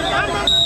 ¡Vamos!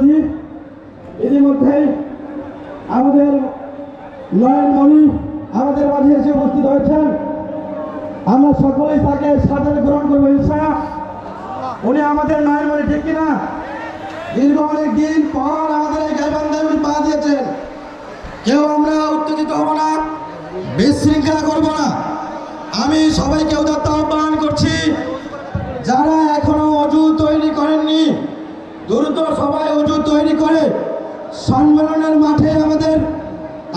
শরীফ ইতিমধ্যে আমাদের লয়ন মণি আমাদের মাঝে এসে উপস্থিত হয়েছেন। আমরা সকলেই তাকে সাথে গ্রহণ করব ইনসা উনি আমাদের নয়ন মণি, ঠিক কিনা? দীর্ঘ অনেক দিন পর আমাদের এই গাইবান্ধায় উনি পা দিয়েছেন। কেউ আমরা উত্তেজিত হব না, বিশৃঙ্খলা করব না। আমি সবাইকে উদার্থ আহ্বান করছি, যারা এখনও অজু তৈরি করেননি দ্রুত সবাই উজু তৈরি করে। সম্মেলনের মাঠে আমাদের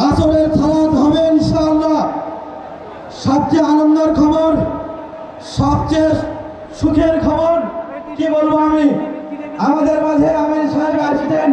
আসরের খালাত হবে ইনশাআল্লাহ। সবচেয়ে আনন্দের খবর, সবচেয়ে সুখের খবর কি বলব আমি? আমাদের মাঝে আমির সাহেব আসছেন।